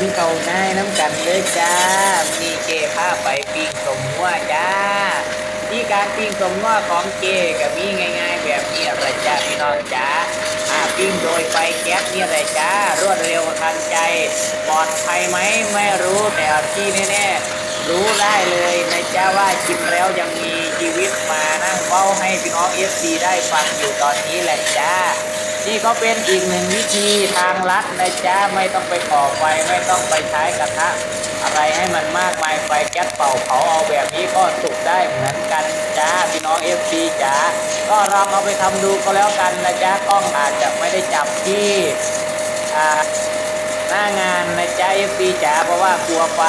กินเก่าวง่ายน้ำกันเลยจ้ามีเจผ้าไปปิ้งสมหัวจ้าที่การปิ้งสมหัวของเจก็มีง่าย ๆ แบบนี้แหละจ้าพี่น้องจ้าอาปิ้งโดยไฟแก๊สนี่แหละจ้ารวดเร็วทันใจ ปลอดภัยไหมไม่รู้แต่ที่แน่ๆรู้ได้เลยนะจ้าว่ากินแล้วยังมีชีวิตมานั่งเฝ้าให้พี่น้องเอฟซีได้ฟังอยู่ตอนนี้แหละจ้า นี่ก็เป็นอีกหนึ่งวิธีทางลัดนะจ๊ะไม่ต้องไปก่อไฟไม่ต้องไปใช้กระทะอะไรให้มันมากมายไฟแก๊สเป่าเผาเอาแบบนี้ก็สุกได้เหมือนกันจ้าพี่น้องเอฟซีจ๋าก็ลองเอาไปทำดูก็แล้วกันนะจ๊ะกล้องอาจจะไม่ได้จับที่หน้างานนะจ๊ะเอฟซีจ๋าเพราะว่ากลัวไฟ